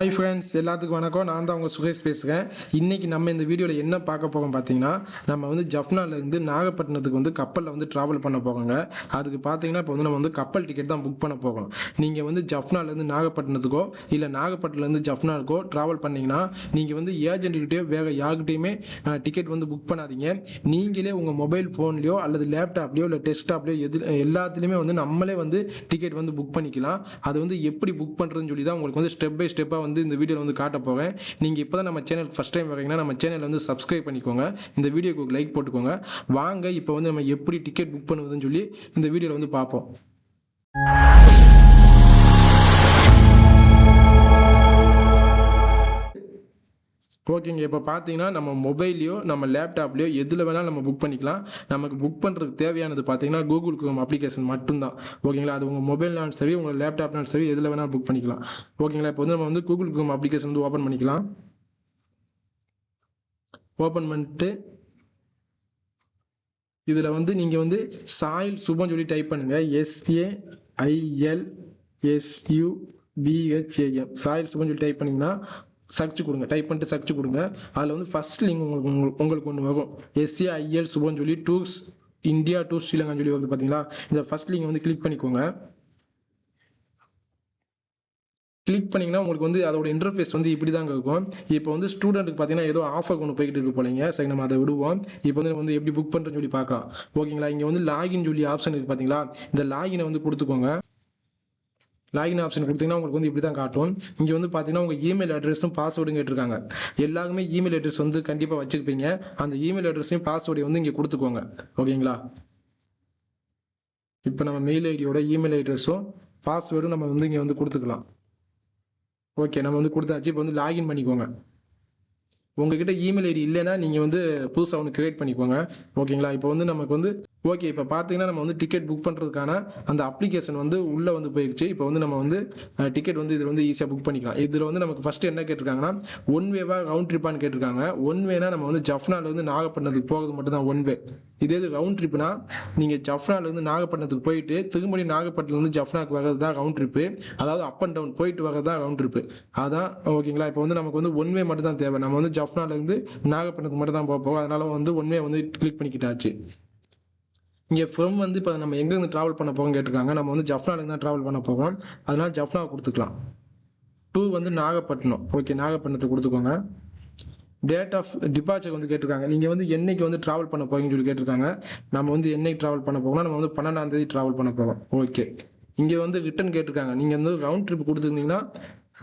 Hi friends எல்லாத்துக்கும் வணக்கம். நான் தான் உங்கள் சுகேஷ் பேசுகிறேன் இன்றைக்கி நம்ம இந்த வீடியோவில் என்ன பார்க்க போகிறோம் பார்த்தீங்கன்னா நம்ம வந்து ஜஃப்னாலேருந்து நாகப்பட்டினத்துக்கு வந்து கப்பலில் வந்து ட்ராவல் பண்ண போகிறோங்க அதுக்கு பார்த்தீங்கன்னா இப்போ வந்து நம்ம வந்து கப்பல் டிக்கெட் தான் புக் பண்ண போகிறோம் நீங்கள் வந்து ஜஃப்னாலேருந்து நாகப்பட்டினத்துக்கோ இல்லை நாகப்பட்டினத்துலேருந்து ஜஃப்னாவுக்கோ ட்ராவல் பண்ணிங்கன்னா நீங்கள் வந்து ஏஜென்ட்டுக்கிட்டேயோ வேறு யார்கிட்டையுமே டிக்கெட் வந்து புக் பண்ணாதீங்க. நீங்களே உங்கள் மொபைல் ஃபோன்லேயோ அல்லது லேப்டாப்லேயோ இல்லை டெஸ்க்டாப்லேயோ எது எல்லாத்துலேயுமே வந்து நம்மளே வந்து டிக்கெட் வந்து புக் பண்ணிக்கலாம். அது வந்து எப்படி புக் பண்ணுறதுன்னு சொல்லி தான் உங்களுக்கு வந்து ஸ்டெப் பை ஸ்டெப்பாக வந்து வந்து இந்த வீடியோவில் வந்து காட்ட போகிறேன் நீங்கள் இப்போ தான் நம்ம சேனல் ஃபஸ்ட் டைம் வரீங்கன்னா நம்ம சேனல் வந்து சப்ஸ்கிரைப் பண்ணிக்கோங்க. இந்த வீடியோக்கு லைக் போட்டுக்கோங்க. வாங்க இப்போ வந்து நம்ம எப்படி டிக்கெட் புக் பண்ணுவதுன்னு சொல்லி இந்த வீடியோவில் வந்து பார்ப்போம். ஓகேங்க இப்போ பார்த்தீங்கன்னா நம்ம மொபைல்லையோ நம்ம லேப்டாப்லையோ எதில் வேணாலும் நம்ம புக் பண்ணிக்கலாம். நமக்கு புக் பண்ணுறதுக்கு தேவையானது பார்த்தீங்கன்னா கூகுள் குரோம் அப்ளிகேஷன் மட்டும்தான். ஓகேங்களா அது உங்கள் மொபைல்னாலும் சரி உங்கள் லேப்டாப்னாலும் சரி எதில் வேணாலும் புக் பண்ணிக்கலாம். ஓகேங்களா இப்போ வந்து நம்ம வந்து கூகுள் குரோம் அப்ளிகேஷன் வந்து ஓப்பன் பண்ணிக்கலாம். ஓப்பன் பண்ணிட்டு இதில் வந்து நீங்கள் வந்து சாயில் சுபம் சொல்லி டைப் பண்ணுங்கள் S A I L S U P H A M Sail Subham சொல்லி டைப் பண்ணிங்கன்னா சர்ச் கொடுங்க. டைப் பண்ணிட்டு சர்ச் கொடுங்க. அதில் வந்து ஃபர்ஸ்ட் லிங்க் உங்களுக்கு உங்களுக்கு உங்களுக்கு ஒன்று வரும். எஸ்சிஐஎல் சுபம் சொல்லி டூர்ஸ் இந்தியா டூ ஸ்ரீலங்கான்னு சொல்லி வருது பார்த்தீங்களா இந்த ஃபர்ஸ்ட் லிங்க் வந்து கிளிக் பண்ணிக்கோங்க. கிளிக் பண்ணிங்கன்னா உங்களுக்கு வந்து அதோட இன்டர்ஃபேஸ் வந்து இப்படி தாங்க இருக்கும். இப்போ வந்து ஸ்டூடெண்ட்டுக்கு பார்த்தீங்கன்னா ஏதோ ஆஃபர் ஒன்று போய்கிட்டு இருக்கு போலீங்க. சரி நம்ம அதை விடுவோம். இப்போ வந்து நம்ம வந்து எப்படி புக் பண்ணுறேன்னு சொல்லி பார்க்கலாம். ஓகேங்களா இங்கே வந்து லாகின் சொல்லி ஆப்ஷன் இருக்குது பார்த்தீங்களா இந்த லாகினை வந்து கொடுத்துக்கோங்க. லாகின் ஆப்ஷன் கொடுத்தீங்கன்னா உங்களுக்கு வந்து இப்படி தான் காட்டும். இங்கே வந்து பார்த்தீங்கன்னா உங்கள் இமெயில் அட்ரஸும் பாஸ்வேர்டும் கேட்டிருக்காங்க. எல்லாருமே இமெயில் அட்ரஸ் வந்து கண்டிப்பாக வச்சுருப்பீங்க. அந்த இமெயில் அட்ரஸையும் பாஸ்வேர்டையும் வந்து இங்கே கொடுத்துக்கோங்க. ஓகேங்களா? இப்போ நம்ம மெயில் ஐடியோட இமெயில் அட்ரஸும் பாஸ்வேர்டும் நம்ம வந்து இங்கே வந்து கொடுத்துக்கலாம். ஓகே நம்ம வந்து கொடுத்தாச்சு. இப்போ வந்து லாகின் பண்ணிக்கோங்க. உங்ககிட்ட இமெயில் ஐடி இல்லைன்னா நீங்கள் வந்து புதுசாக ஒன்று கிரியேட் பண்ணிக்கோங்க. ஓகேங்களா? இப்போ வந்து நமக்கு வந்து ஓகே இப்போ பார்த்தீங்கன்னா நம்ம வந்து டிக்கெட் புக் பண்ணுறதுக்கான அந்த அப்ளிகேஷன் வந்து உள்ளே வந்து போயிடுச்சு இப்போ வந்து நம்ம வந்து டிக்கெட் வந்து இதில் வந்து ஈஸியாக புக் பண்ணிக்கலாம். இதில் வந்து நமக்கு ஃபஸ்ட்டு என்ன கேட்டிருக்காங்கன்னா ஒன் வேவாக ரவுண்ட் ட்ரிப்பான்னு கேட்டிருக்காங்க. ஒன் வேனா நம்ம வந்து ஜஃப்னாலேருந்து நாகப்பட்டினத்துக்கு போகிறது மட்டும் தான் ஒன் வே இதே இது ரவுண்ட் ட்ரிப்னா நீங்கள் ஜஃப்னாலேருந்து நாகப்பட்டினத்துக்கு போயிட்டு திரும்படி நாகப்பட்டினத்துலேருந்து ஜஃப்னாக்கு வர்றது தான் ரவுண்ட் ட்ரிப்பு அதாவது அப் அண்ட் டவுன் போயிட்டு வர்றது தான் ரவுண்ட் ட்ரிப்பு அதான் ஓகேங்களா இப்போ வந்து நமக்கு வந்து ஒன் வே மட்டும் தான் தேவை. நம்ம வந்து ஜஃப்னாலேருந்து நாகப்பட்டினத்துக்கு மட்டும் தான் போக போகும் அதனால வந்து ஒன் வே வந்து கிளிக் பண்ணிக்கிட்டாச்சு. இங்கே ஃப்ரம் வந்து இப்போ நம்ம எங்கேருந்து ட்ராவல் பண்ண போகிறோம் கேட்டிருக்காங்க. நம்ம வந்து ஜஃப்னாலேருந்து தான் ட்ராவல் பண்ண போகிறோம் அதனால் ஜஃப்னா கொடுத்துக்கலாம். டூ வந்து நாகப்பட்டினம். ஓகே நாகப்பட்டினத்தை கொடுத்துக்கோங்க. டேட் ஆஃப் டிபார்ச்சர் வந்து கேட்டிருக்காங்க. நீங்கள் வந்து என்னைக்கு வந்து ட்ராவல் பண்ண போகிறீங்கன்னு சொல்லி கேட்டிருக்காங்க. நம்ம வந்து என்னைக்கு ட்ராவல் பண்ண போகிறோம் நம்ம வந்து பன்னெண்டாம் தேதி ட்ராவல் பண்ண போகிறோம் ஓகே இங்கே வந்து ரிட்டன் கேட்டிருக்காங்க. நீங்கள் வந்து ரவுண்ட் ட்ரிப் கொடுத்துருந்தீங்கன்னா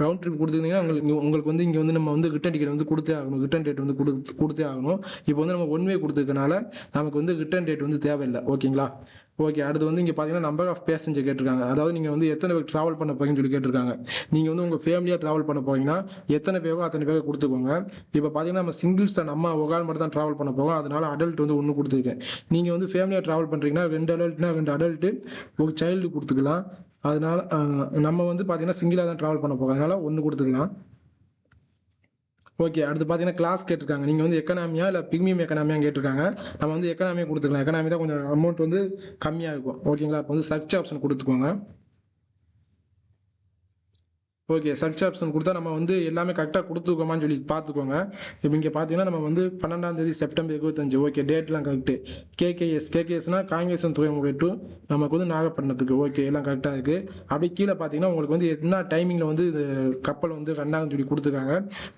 ரவுண்ட் ட்ரிப் கொடுத்துருந்தீங்கன்னா உங்களுக்கு உங்களுக்கு வந்து இங்கே வந்து நம்ம வந்து ரிட்டன் டிக்கெட் வந்து கொடுத்தே ஆகணும். ரிட்டன் டேட் வந்து கொடுத்து கொடுத்தே ஆகணும். இப்போ வந்து நம்ம ஒன் வே கொடுத்துருக்கனால நமக்கு வந்து ரிட்டன் டேட் வந்து தேவையில்லை. ஓகேங்களா? ஓகே அடுத்து வந்து இங்கே பார்த்தீங்கன்னா நம்பர் ஆஃப் பேசஞ்சர் கேட்டிருக்காங்க. அதாவது நீங்கள் வந்து எத்தனை பேர் ட்ராவல் பண்ண போறீங்கன்னு சொல்லி கேட்டிருக்காங்க. நீங்கள் வந்து உங்கள் ஃபேமிலியாக ட்ராவல் பண்ண போறீங்கன்னா எத்தனை பேரோ அத்தனை பேரை கொடுத்துக்கோங்க. இப்போ பார்த்தீங்கன்னா நம்ம சிங்கிள்ஸ் தான் நம்ம ஒகால் மட்டும் தான் ட்ராவல் பண்ண போகிறோம் அதனால அடல்ட் வந்து ஒன்று கொடுத்துருக்கேன். நீங்கள் வந்து ஃபேமிலியாக ட்ராவல் பண்ணுறீங்கன்னா ரெண்டு அடல்ட்னா ரெண்டு அடல்ட்டு ஒரு சைல்டு கொடுத்துக்கலாம். அதனால நம்ம வந்து பார்த்தீங்கன்னா சிங்கிளாக தான் ட்ராவல் பண்ண போகிறோம் அதனால ஒன்று கொடுத்துக்கலாம். ஓகே அடுத்து பார்த்தீங்கன்னா கிளாஸ் கேட்டிருக்காங்க. நீங்கள் வந்து எக்கனாமியா இல்லை பிக்மியம் எக்கனாமியா கேட்டிருக்காங்க. நம்ம வந்து எக்கனாமியாக கொடுத்துக்கலாம். எக்கனாமி தான் கொஞ்சம் அமௌண்ட் வந்து கம்மியாக இருக்கும். ஓகேங்களா இப்போ வந்து சர்ச் ஆப்ஷன் கொடுத்துக்கோங்க. ஓகே சர்ச் ஆப்ஷன் கொடுத்தா நம்ம வந்து எல்லாமே கரெக்டாக கொடுத்துருக்கோமான்னு சொல்லி பார்த்துக்கோங்க. இப்போ இங்கே பார்த்தீங்கன்னா நம்ம வந்து பன்னெண்டாம் தேதி செப்டம்பர் இருபத்தஞ்சு. ஓகே டேட்லாம் கரெக்டு கேகேஎஸ் கேகேஎஸ்னா காங்கேசன் துறைமுக டு நமக்கு வந்து நாகப்பட்டினத்துக்கு. ஓகே எல்லாம் கரெக்டாக இருக்குது அப்படி கீழே பார்த்தீங்கன்னா உங்களுக்கு வந்து என்ன டைமிங்கில் வந்து இது கப்பல் வந்து ரெண்டாகும் சொல்லி கொடுத்துருக்காங்க.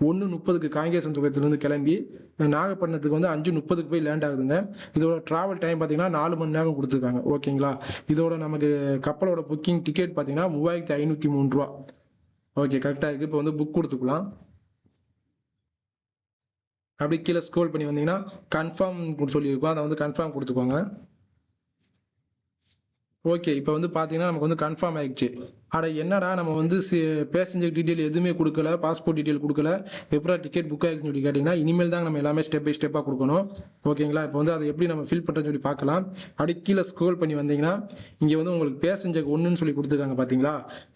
ஒன்று முப்பதுக்கு காங்கேசன் துறையத்துலேருந்து கிளம்பி நாகப்பட்டினத்துக்கு வந்து அஞ்சு முப்பதுக்கு போய் லேண்ட் ஆகுதுங்க. இதோட ட்ராவல் டைம் பார்த்தீங்கன்னா நாலு மணி நேரம் கொடுத்துருக்காங்க. ஓகேங்களா இதோட நமக்கு கப்பலோட புக்கிங் டிக்கெட் பார்த்தீங்கன்னா மூவாயிரத்தி ஐநூற்றி மூணு ரூபா. ஓகே கரெக்டாக இருக்குது இப்போ வந்து புக் கொடுத்துக்கலாம். அப்படி கீழே ஸ்க்ரோல் பண்ணி வந்தீங்கன்னா கன்ஃபார்ம் சொல்லியிருக்கோம். அதை வந்து கன்ஃபார்ம் கொடுத்துக்கோங்க. ஓகே இப்போ வந்து பார்த்தீங்கன்னா நமக்கு வந்து கன்ஃபார்ம் ஆயிடுச்சு. அட என்னடா நம்ம வந்து பேசஞ்சர் டீட்டெயில் எதுவுமே கொடுக்கல பாஸ்போர்ட் டீட்டெயில் கொடுக்கல. எப்படா டிக்கெட் புக் ஆகிடுச்சுன்னு சொல்லி கேட்டிங்கன்னா இனிமேல் தான் நம்ம எல்லாமே ஸ்டெப் பை ஸ்டெப்பாக கொடுக்கணும். ஓகேங்களா? இப்போ வந்து அதை எப்படி நம்ம ஃபில் பண்ணுறேன்னு சொல்லி பார்க்கலாம். அப்படி கீழே ஸ்க்ரோல் பண்ணி வந்தீங்கன்னா இங்கே வந்து உங்களுக்கு பேசஞ்சர் ஒன்றுன்னு சொல்லி கொடுத்துருக்காங்க பார்த்தீங்களா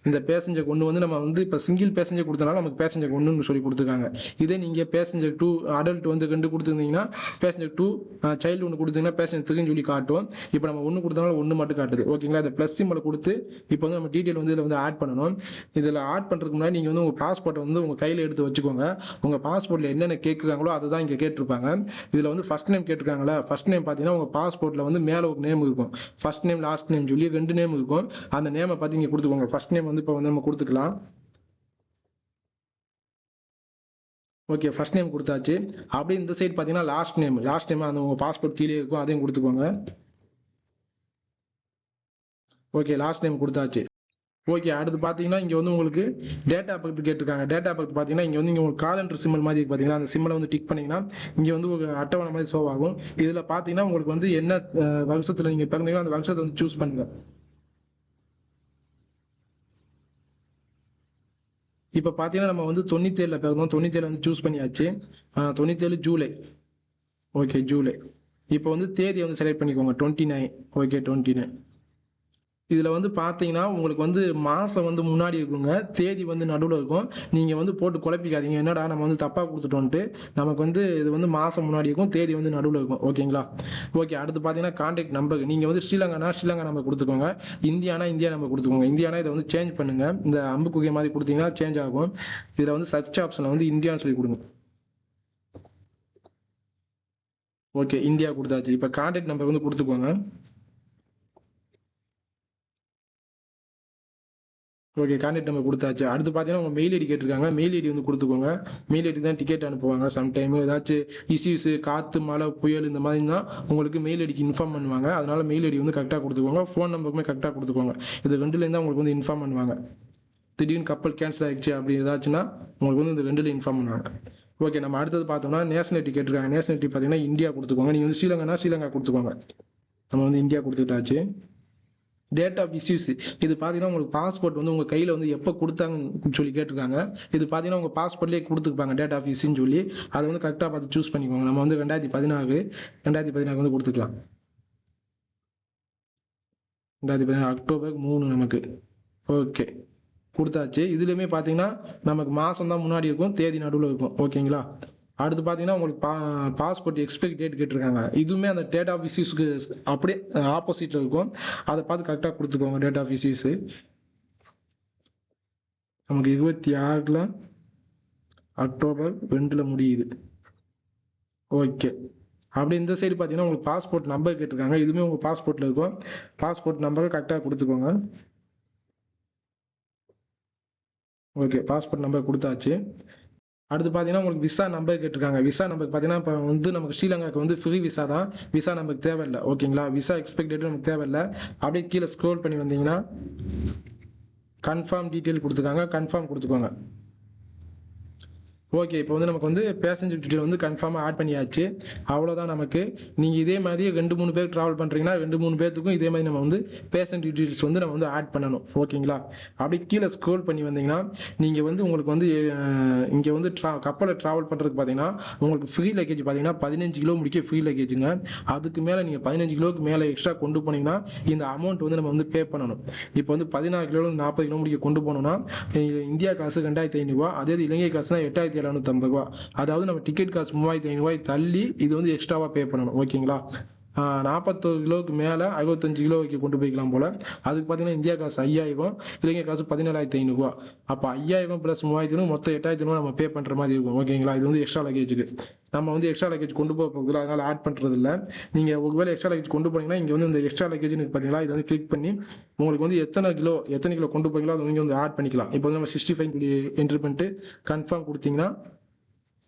இந்த பேசஞ்சர் ஒன்று வந்து நம்ம வந்து இப்போ சிங்கிள் பேசஞ்சர் கொடுத்தனால நமக்கு பேசஞ்சர் ஒன்றுன்னு சொல்லி கொடுத்துருக்காங்க. இதே நீங்கள் பேசஞ்சர் டூ அடல்ட் வந்து ரெண்டு கொடுத்துருந்தீங்கன்னா பேசஞ்சர் டூ சைல்டு ஒன்று கொடுத்தீங்கன்னா பேசஞ்சர் த்ரீன்னு சொல்லி காட்டும். இப்போ நம்ம ஒன்று கொடுத்தனால ஒன்று மட்டும் காட்டுது. ஓகேங்களா? இந்த ப்ளஸ் சிம்மில் கொடுத்து இப்போ வந்து நம்ம டீட்டெயில் வந்து இதில் வந்து ஆட் பண்ணணும். இதில் ஆட் பண்ணுறதுக்கு முன்னாடி நீங்கள் வந்து உங்கள் பாஸ்போர்ட்டை வந்து உங்கள் கையில் எடுத்து வச்சுக்கோங்க. உங்கள் பாஸ்போர்ட்டில் என்னென்ன கேட்குறாங்களோ அதை தான் இங்கே கேட்டிருப்பாங்க. இதில் வந்து ஃபஸ்ட் நேம் கேட்டிருக்காங்களா ஃபஸ்ட் நேம் பார்த்தீங்கன்னா உங்கள் பாஸ்போர்ட்டில் வந்து மேலே ஒரு நேம் இருக்கும். ஃபஸ்ட் நேம் லாஸ்ட் நேம் சொல்லி ரெண்டு நேம் இருக்கும். அந்த நேமை பார்த்து இங்கே கொடுத்துக்கோங்க. ஃபஸ்ட் நேம் வந்து இப்போ வந்து நம்ம கொடுத்துக்கலாம். ஓகே ஃபர்ஸ்ட் நேம் கொடுத்தாச்சு. அப்படியே இந்த சைடு பார்த்தீங்கன்னா லாஸ்ட் நேம் லாஸ்ட் நேம் அந்த உங்கள் பாஸ்போர்ட் கீழே இருக்கும் அதையும் கொடுத்துக்கோங்க. ஓகே லாஸ்ட் நேம் கொடுத்தாச்சு. ஓகே அடுத்து பார்த்தீங்கன்னா இங்கே வந்து உங்களுக்கு டேட்டா பக்கத்து கேட்டிருக்காங்க. டேட்டா பக்கத்து பார்த்தீங்கன்னா இங்கே வந்து இங்கே உங்களுக்கு காலண்டர் சிம்பிள் மாதிரி பார்த்தீங்கன்னா அந்த சிம்பிளை வந்து டிக் பண்ணிங்கன்னா இங்கே வந்து ஒரு அட்டவணை மாதிரி ஷோ ஆகும். இதில் பார்த்தீங்கன்னா உங்களுக்கு வந்து என்ன வருஷத்தில் நீங்கள் பிறந்தீங்களோ அந்த வருஷத்தை வந்து சூஸ் பண்ணுங்கள் இப்போ பார்த்தீங்கன்னா நம்ம வந்து தொண்ணூத்தேழில் பிறந்தோம். தொண்ணூத்தேழு வந்து சூஸ் பண்ணியாச்சு. தொண்ணூத்தேழு ஜூலை. ஓகே ஜூலை. இப்போ வந்து தேதி வந்து செலக்ட் பண்ணிக்கோங்க. Twenty nine okay twenty nine இதில் வந்து பார்த்தீங்கன்னா உங்களுக்கு வந்து மாதம் வந்து முன்னாடி இருக்குங்க. தேதி வந்து நடுவில் இருக்கும். நீங்கள் வந்து போட்டு குழப்பிக்காதீங்க. என்னடா நம்ம வந்து தப்பாக கொடுத்துட்டோன்ட்டு. நமக்கு வந்து இது வந்து மாதம் முன்னாடி இருக்கும். தேதி வந்து நடுவில் இருக்கும். ஓகேங்களா? ஓகே அடுத்து பார்த்தீங்கன்னா கான்டாக்ட் நம்பர் நீங்கள் வந்து ஸ்ரீலங்கானா ஸ்ரீலங்கா நம்பர் கொடுத்துக்கோங்க. இந்தியானா இந்தியா நம்பர் கொடுத்துக்கோங்க. இந்தியானா இதை வந்து சேஞ்ச் பண்ணுங்கள் இந்த அம்பு குகை மாதிரி கொடுத்தீங்கன்னா சேஞ்ச் ஆகும். இதில் வந்து சர்ச் ஆப்ஷனில் வந்து இந்தியான்னு சொல்லி கொடுங்க. ஓகே இந்தியா கொடுத்தாச்சு. இப்போ கான்டாக்ட் நம்பர் வந்து கொடுத்துக்கோங்க. ஓகே கான்டாக்ட் நம்பர் கொடுத்தாச்சு. அடுத்து பார்த்தீங்கன்னா உங்கள் மெயில் ஐடி கேட்டிருக்காங்க. மெயில் ஐடி வந்து கொடுத்துக்கோங்க. மெயில் ஐடி தான் டிக்கெட் அனுப்புவாங்க. சம்டைம் ஏதாச்சும் இஷ்யூஸு காற்று மழை புயல் இந்த மாதிரி தான் உங்களுக்கு மெயில் ஐடிக்கு இன்ஃபார்ம் பண்ணுவாங்க. அதனால் மெயில் ஐடி வந்து கரெக்டாக கொடுத்துக்கோங்க. ஃபோன் நம்பருக்குமே கரெக்டாக கொடுத்துக்கோங்க. இது ரெண்டுலேருந்து தான் உங்களுக்கு வந்து இன்ஃபார்ம் பண்ணுவாங்க. திடீர்னு கப்பல் கேன்சல் ஆகிடுச்சு அப்படி ஏதாச்சுன்னா உங்களுக்கு வந்து இந்த ரெண்டுல இன்ஃபார்ம் பண்ணுவாங்க. ஓகே நம்ம அடுத்தது பார்த்தோம்னா நேஷனாலிட்டி கேட்டிருக்காங்க. நேஷனாலிட்டி பார்த்தீங்கன்னா இந்தியா கொடுத்துக்கோங்க. நீங்கள் வந்து ஸ்ரீலங்கானா ஸ்ரீலங்கா கொடுத்துக்கோங்க. நம்ம வந்து இந்தியா கொடுத்துக்கிட்டாச்சு டேட் ஆஃப் இஷ்யூஸ் இது பார்த்தீங்கன்னா உங்களுக்கு பாஸ்போர்ட் வந்து உங்கள் கையில் வந்து எப்போ கொடுத்தாங்கன்னு சொல்லி கேட்டிருக்காங்க. இது பார்த்தீங்கன்னா உங்கள் பாஸ்போர்ட்லேயே கொடுத்துருப்பாங்க டேட் ஆஃப் இஷ்யூன்னு சொல்லி. அதை வந்து கரெக்டாக பார்த்து சூஸ் பண்ணிக்கோங்க. நம்ம வந்து ரெண்டாயிரத்தி பதினாறு ரெண்டாயிரத்தி பதினாறு வந்து கொடுத்துக்கலாம். ரெண்டாயிரத்தி பதினாறு அக்டோபர் மூணு நமக்கு. ஓகே கொடுத்தாச்சு. இதுலேயுமே பார்த்தீங்கன்னா நமக்கு மாதம் தான் முன்னாடி இருக்கும் தேதி நடுவில் இருக்கும். ஓகேங்களா அடுத்து பார்த்தீங்கன்னா உங்களுக்கு பா பாஸ்போர்ட் எக்ஸ்பெக்ட் டேட் கேட்டிருக்காங்க. இதுவுமே அந்த டேட் ஆஃப் இஷ்யூஸ்க்கு அப்படியே ஆப்போசிட்டில் இருக்கும். அதை பார்த்து கரெக்டாக கொடுத்துக்கோங்க டேட் ஆஃப் இஷ்யூஸு நமக்கு இருபத்தி ஆறில் அக்டோபர் ரெண்டில் முடியுது. ஓகே. அப்படி இந்த சைடு பார்த்தீங்கன்னா உங்களுக்கு பாஸ்போர்ட் நம்பர் கேட்டிருக்காங்க. இதுவுமே உங்கள் பாஸ்போர்ட்டில் இருக்கும். பாஸ்போர்ட் நம்பரை கரெக்டாக கொடுத்துக்கோங்க. ஓகே பாஸ்போர்ட் நம்பர் கொடுத்தாச்சு. அடுத்து பார்த்தீங்கன்னா உங்களுக்கு விசா நம்பர் கேட்டிருக்காங்க. விசா நம்பருக்கு பார்த்தீங்கன்னா இப்போ வந்து நமக்கு ஸ்ரீலங்காவுக்கு வந்து ஃப்ரீ விசா தான். விசா நமக்கு தேவையில்லை. ஓகேங்களா விசா எக்ஸ்பெக்டேட் நமக்கு தேவையில்லை. அப்படியே கீழே ஸ்க்ரோல் பண்ணி வந்தீங்கன்னா கன்ஃபார்ம் டீட்டெயில் கொடுத்துருக்காங்க. கன்ஃபார்ம் கொடுத்துக்கோங்க. ஓகே இப்போ வந்து நமக்கு வந்து பேசஞ்சர் டீட்டெயில் வந்து கன்ஃபார்மாக ஆட் பண்ணியாச்சு. அவ்வளோதான் நமக்கு. நீங்கள் இதே மாதிரி ரெண்டு மூணு பேர் ட்ராவல் பண்ணுறீங்கன்னா ரெண்டு மூணு பேர்த்துக்கும் இதே மாதிரி நம்ம வந்து பேசஞ்சர் டீட்டெயில்ஸ் வந்து நம்ம வந்து ஆட் பண்ணணும். ஓகேங்களா அப்படி கீழே ஸ்க்ரோல் பண்ணி வந்தீங்கன்னா நீங்கள் வந்து உங்களுக்கு வந்து இங்கே வந்து ட்ரா கப்பலில் ட்ராவல் பண்ணுறதுக்கு பார்த்தீங்கன்னா உங்களுக்கு ஃப்ரீ லக்கேஜ் பார்த்தீங்கன்னா பதினஞ்சு கிலோ முடிக்க ஃப்ரீ லக்கேஜுங்க அதுக்கு மேலே நீங்கள் பதினஞ்சு கிலோவுக்கு மேலே எக்ஸ்ட்ரா கொண்டு போனீங்கன்னா இந்த அமௌண்ட் வந்து நம்ம வந்து பே பண்ணணும். இப்போ வந்து பதினாறு கிலோ நாற்பது கிலோ முடிக்க கொண்டு போனோம்னா இந்தியா காசு ரெண்டாயிரத்தி ஐநூறுரூவா அதே இலங்கை காசுனா எட்டாயிரத்தி இரநூத்தம்பது ரூபா. அதாவது நம்ம டிக்கெட் காசு மூவாயிரத்தி ஐநூறுரூவாய் தள்ளி இது வந்து எக்ஸ்ட்ராவாக பே பண்ணணும். ஓகேங்களா நாற்பத்தொரு கிலோவுக்கு மேலே அறுபத்தஞ்சு கிலோ வைக்க கொண்டு போய்க்கலாம் போல். அதுக்கு பார்த்தீங்கன்னா இந்தியா காசு ஐயாயிரம் இலங்கை காசு பதினேழாயிரத்தி ஐநூறுரூவா அப்போ ஐயாயிரம் ப்ளஸ் மூவாயிரத்தி ஐநூறு மொத்தம் எட்டாயிரத்தி ஐநூறு நம்ம பே பண்ணுற மாதிரி இருக்கும் ஓகேங்களா? இது வந்து எக்ஸ்ட்ரா லக்கேஜுக்கு நம்ம வந்து எக்ஸ்ட்ரா லக்கேஜ் கொண்டு போக போகுது அதனால் ஆட் பண்ணுறது இல்லை. நீங்கள் ஒருவேளை எக்ஸ்ட்ரா லக்கேஜ் கொண்டு போனீங்கன்னா இங்கே வந்து இந்த எக்ஸ்ட்ரா லக்கேஜ்னு பார்த்தீங்களா இது வந்து கிளிக் பண்ணி உங்களுக்கு வந்து எத்தனை கிலோ எத்தனை கிலோ கொண்டு போகிறீங்களோ அதை நீங்கள் வந்து ஆட் பண்ணிக்கலாம். இப்போ வந்து நம்ம சிக்ஸ்டி ஃபைவ் என்ட்ரி பண்ணிட்டு கன்ஃபார்ம் கொடுத்தீங்கன்னா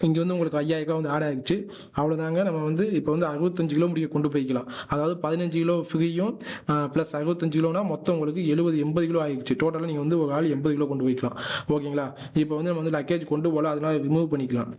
இங்கே வந்து உங்களுக்கு ஐயாயிரம் வந்து ஆட் ஆகிடுச்சு அவ்வளோதாங்க நம்ம வந்து இப்போ வந்து அறுபத்தஞ்சு கிலோ முடிய கொண்டு போய்க்கலாம். அதாவது பதினஞ்சு கிலோ ஃப்ரீயும் ப்ளஸ் அறுபத்தஞ்சு கிலோனா மொத்தம் உங்களுக்கு எழுபது எண்பது கிலோ ஆகிடுச்சு டோட்டலாக நீங்கள் வந்து ஒரு ஆள் எண்பது கிலோ கொண்டு போய்க்கலாம். ஓகேங்களா? இப்போ வந்து நம்ம வந்து லக்கேஜ் கொண்டு போகல அதனால் ரிமூவ் பண்ணிக்கலாம்.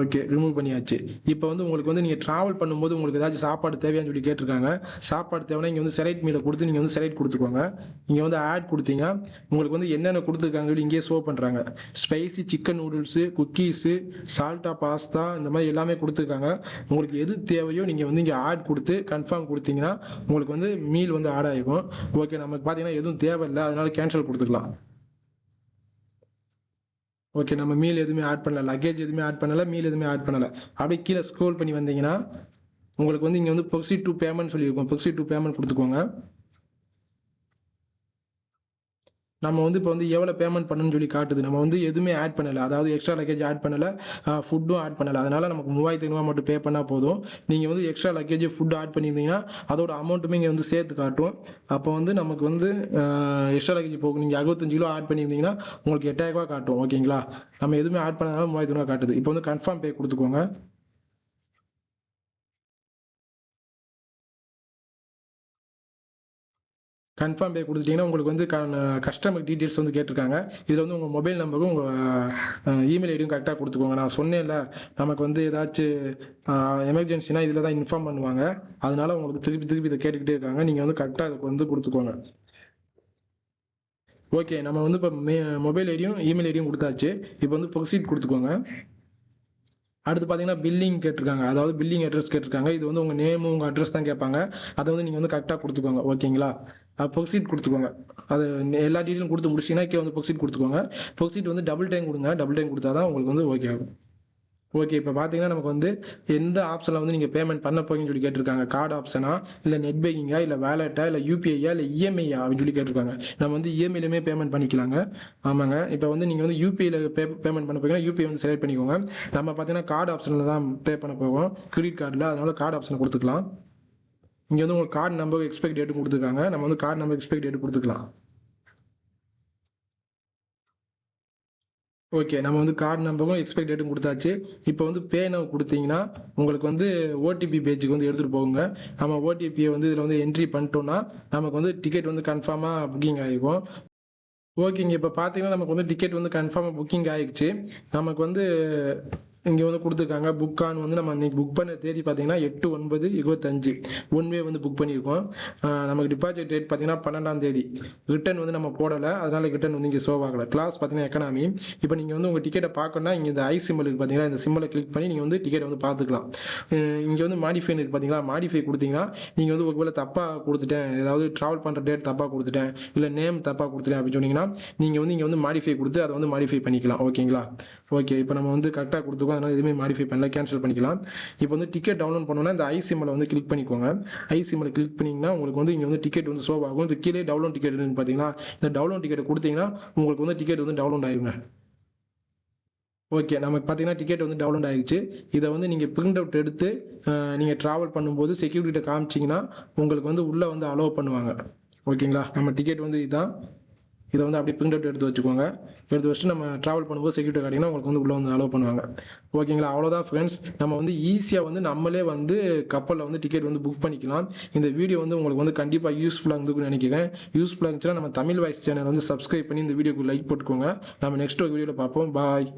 ஓகே ரிமூவ் பண்ணியாச்சு. இப்போ வந்து உங்களுக்கு வந்து நீங்கள் ட்ராவல் பண்ணும்போது உங்களுக்கு ஏதாச்சும் சாப்பாடு தேவையான்னு சொல்லி கேட்டிருக்காங்க. சாப்பாடு தேவைன்னா இங்கே வந்து செலக்ட் மீலை கொடுத்து நீங்கள் வந்து செலக்ட் கொடுத்துக்கோங்க. இங்கே வந்து ஆட் கொடுத்தீங்கன்னா உங்களுக்கு வந்து என்னென்ன கொடுத்துருக்காங்க சொல்லி இங்கேயே ஷோ பண்ணுறாங்க ஸ்பைசி சிக்கன் நூடுல்ஸு குக்கீஸு சால்ட்டா பாஸ்தா இந்த மாதிரி எல்லாமே கொடுத்துருக்காங்க. உங்களுக்கு எது தேவையோ நீங்கள் வந்து இங்கே ஆட் கொடுத்து கன்ஃபார்ம் கொடுத்தீங்கன்னா உங்களுக்கு வந்து மீல் வந்து ஆட் ஆகிக்கும் ஓகே நமக்கு பார்த்தீங்கன்னா எதுவும் தேவையில்லை. அதனால கேன்சல் கொடுத்துக்கலாம். ஓகே நம்ம மீல் எதுவுமே ஆட் பண்ணல. லக்கேஜ் எதுவுமே ஆட் பண்ணல மீல் எதுவுமே ஆட் பண்ணலை. அப்படியே கீழே ஸ்க்ரோல் பண்ணி வந்தீங்கன்னா உங்களுக்கு வந்து இங்கே வந்து பொக்சி டூ பேமெண்ட் சொல்லியிருக்கோம். பொக்சி டூ பேமெண்ட் கொடுத்துக்கோங்க. நம்ம வந்து இப்போ வந்து எவ்வளோ பேமெண்ட் பண்ணணும்னு சொல்லி காட்டுது. நம்ம வந்து எதுவுமே ஆட் பண்ணலை. அதாவது எக்ஸ்ட்ரா லக்கேஜ் ஆட் பண்ணலை. ஃபுட்டும் ஆட் பண்ணலை. அதனால் நமக்கு மூவாயிரத்து ஐநூறுவா மட்டும் பே பண்ணால் போதும். நீங்கள் வந்து எக்ஸ்ட்ரா லக்கேஜ் ஃபுட் ஆட் பண்ணியிருந்தீங்கன்னா அதோட அமௌண்ட்டுமே இங்கே வந்து சேர்த்து காட்டும். அப்போ வந்து நமக்கு வந்து எக்ஸ்ட்ரா லக்கேஜ் போகும் நீங்கள் அறுபத்தஞ்சு கிலோ ஆட் பண்ணியிருந்தீங்கன்னா உங்களுக்கு எட்டாயிரரூபா காட்டும். ஓகேங்களா நம்ம எதுவுமே ஆட் பண்ணாதனால மூவாயிரத்து ஐநூறுவா காட்டுது. இப்போ வந்து கன்ஃபார்ம் பே கொடுத்துக்கோங்க. கன்ஃபார்ம் பே கொடுத்துட்டிங்கன்னா உங்களுக்கு வந்து கஸ்டமர் டீட்டெயில்ஸ் வந்து கேட்டிருக்காங்க. இதில் வந்து உங்கள் மொபைல் நம்பரும் உங்கள் இமெயில் ஐடியும் கரெக்டாக கொடுத்துக்கோங்க. நான் சொன்னேன்ல நமக்கு வந்து ஏதாச்சும் எமர்ஜென்சினா இதில் தான் இன்ஃபார்ம் பண்ணுவாங்க. அதனால உங்களுக்கு திருப்பி திருப்பி இதை கேட்டுக்கிட்டே இருக்காங்க. நீங்கள் வந்து கரெக்டாக இதுக்கு வந்து கொடுத்துக்கோங்க. ஓகே நம்ம வந்து இப்போ மே மொபைல் ஐடியும் இமெயில் ஐடியும் கொடுத்தாச்சு. இப்போ வந்து ப்ரொசீட் கொடுத்துக்கோங்க. அடுத்து பார்த்தீங்கன்னா பில்லிங் கேட்டிருக்காங்க. அதாவது பில்லிங் அட்ரஸ் கேட்டிருக்காங்க. இது வந்து உங்கள் நேமு உங்கள் அட்ரஸ் தான் கேட்பாங்க. அதை வந்து நீங்கள் வந்து கரெக்டாக கொடுத்துக்கோங்க. ஓகேங்களா பொக்சீட் கொடுத்துக்கோங்க. அது எல்லா டீட்டெயிலும் கொடுத்து முடிச்சிங்கன்னா கீழே வந்து பொக்சீட் கொடுத்துக்கோங்க. பொக்சீட் வந்து டபுள் டைம் கொடுங்க. டபுள் டைம் கொடுத்தா தான் உங்களுக்கு வந்து ஓகே ஆகும். ஓகே இப்போ பார்த்தீங்கன்னா நமக்கு வந்து எந்த ஆப்ஷனில் வந்து நீங்கள் பேமெண்ட் பண்ண போறீங்கன்னு சொல்லி கேட்டிருக்காங்க? கார்டு ஆப்ஷனா இல்லை நெட் பேங்கிங்கா இல்லை வேலெட்டா இல்லை யூபிஐயா இல்லை இஎம்ஐயா அப்படின்னு சொல்லி கேட்டிருக்காங்க. நம்ம வந்து இஎம்ஐலையுமே பேமெண்ட் பண்ணிக்கலாங்க. ஆமாங்க. இப்போ வந்து நீங்கள் வந்து யூபிஐயில் பே பேமெண்ட் பண்ண போகிறீங்கன்னா யூபிஐ வந்து செலக்ட் பண்ணிக்கோங்க. நம்ம பார்த்தீங்கன்னா கார்டு ஆப்ஷனில் தான் பே பண்ண போவோம் கிரெடிட் கார்டில் அதனால் கார்டு ஆப்ஷனை கொடுத்துக்கலாம். இங்கே வந்து உங்களுக்கு கார்டு நம்பர் எக்ஸ்பெக்ட் டேட்டும் கொடுத்துருக்காங்க. நம்ம வந்து கார்டு நம்பர் எக்ஸ்பெக்ட் டேட்டு கொடுத்துக்கலாம். ஓகே நம்ம வந்து கார்டு நம்பரும் எக்ஸ்பைரி டேட்டும் கொடுத்தாச்சு. இப்போ வந்து பே நம்ம கொடுத்தீங்கன்னா உங்களுக்கு வந்து ஓடிபி பேஜுக்கு வந்து எடுத்துகிட்டு போகுங்க. நம்ம ஓடிபியை வந்து இதில் வந்து என்ட்ரி பண்ணிட்டோம்னா நமக்கு வந்து டிக்கெட் வந்து கன்ஃபார்மாக புக்கிங் ஆகிருக்கும் ஓகேங்க இப்போ பார்த்தீங்கன்னா நமக்கு வந்து டிக்கெட் வந்து கன்ஃபார்மாக புக்கிங் ஆகிடுச்சு நமக்கு வந்து இங்கே வந்து கொடுத்துருக்காங்க. புக்கான் வந்து நம்ம இன்றைக்கி புக் பண்ண தேதி பார்த்தீங்கன்னா எட்டு ஒன்பது இருபத்தஞ்சு. ஒன் வே வந்து புக் பண்ணியிருக்கோம் நமக்கு டிபாசிட் டேட் பார்த்தீங்கன்னா பன்னெண்டாம் தேதி. ரிட்டர்ன் வந்து நம்ம போடலை. அதனால் ரிட்டன் வந்து இங்கே ஷோ ஆகலை. கிளாஸ் பார்த்தீங்கன்னா எக்கனாமி இப்போ நீங்கள் வந்து உங்கள் டிக்கெட்டை பார்க்கணும்னா இங்கே இந்த ஐ சிம்பிளுக்கு பார்த்தீங்கன்னா இந்த சிம்பிளை கிளிக் பண்ணி நீங்கள் வந்து டிக்கெட்டை வந்து பார்த்துக்கலாம் இங்கே வந்து மாடிஃபை இருக்குது பார்த்தீங்களா மாடிஃபை கொடுத்தீங்கன்னா நீங்கள் வந்து ஒருவேளை தப்பாக கொடுத்துட்டேன். ஏதாவது ட்ராவல் பண்ணுற டேட் தப்பாக கொடுத்துட்டேன். இல்லை நேம் தப்பாக கொடுத்துட்டேன் அப்படின்னு சொன்னீங்கன்னா நீங்கள் வந்து இங்கே வந்து மாடிஃபை கொடுத்து அதை வந்து மாடிஃபை பண்ணிக்கலாம். ஓகேங்களா ஓகே இப்போ நம்ம வந்து கரெக்டாக அதனால் எதுவுமே மாடிஃபை பண்ணல. கேன்சல் பண்ணிக்கலாம். இப்போ வந்து டிக்கெட் டவுன்லோட் பண்ணணும்னா இந்த ஐ வந்து கிளிக் பண்ணிக்கோங்க. ஐ கிளிக் பண்ணிங்கன்னா உங்களுக்கு வந்து இங்கே வந்து டிக்கெட் வந்து ஷோ ஆகும். இந்த கீழே டவுன்லோட் டிக்கெட்னு பார்த்தீங்கன்னா இந்த டவுன்லோட் டிக்கெட் கொடுத்தீங்கன்னா உங்களுக்கு வந்து டிக்கெட் வந்து டவுன்லோட் ஆயிருங்க. ஓகே நமக்கு பார்த்தீங்கன்னா டிக்கெட் வந்து டவுன்லோட் ஆகிடுச்சு இதை வந்து நீங்கள் பிரிண்ட் அவுட் எடுத்து நீங்கள் ட்ராவல் பண்ணும்போது செக்யூரிட்டிகிட்ட காமிச்சிங்கன்னா உங்களுக்கு வந்து உள்ளே வந்து அலோவ் பண்ணுவாங்க. ஓகேங்களா நம்ம டிக்கெட் வந்து இதுதான் இதை வந்து அப்படி பிரிண்ட் அவுட் எடுத்து வச்சுக்கோங்க. எடுத்து வச்சுட்டு நம்ம ட்ராவல் பண்ணும்போது செக்யூரிட்டி காட்டிங்கன்னா உங்களுக்கு வந்து உள்ளே வந்து அலோவ் பண்ணுவாங்க. ஓகேங்களா அவ்வளோதான் ஃப்ரெண்ட்ஸ் நம்ம வந்து ஈஸியாக வந்து நம்மளே வந்து கப்பலில் வந்து டிக்கெட் வந்து புக் பண்ணிக்கலாம். இந்த வீடியோ வந்து உங்களுக்கு வந்து கண்டிப்பாக யூஸ்ஃபுல்லாக இருந்துக்குன்னு நினைக்கிறேன். யூஸ்ஃபுல்லாக இருந்துச்சுன்னா நம்ம தமிழ் வாய்ஸ் சேனல் வந்து சப்ஸ்கிரைப் பண்ணி இந்த வீடியோக்கு லைக் போட்டுக்கோங்க. நம்ம நெக்ஸ்ட் ஒரு வீடியோவில் பார்ப்போம். பாய்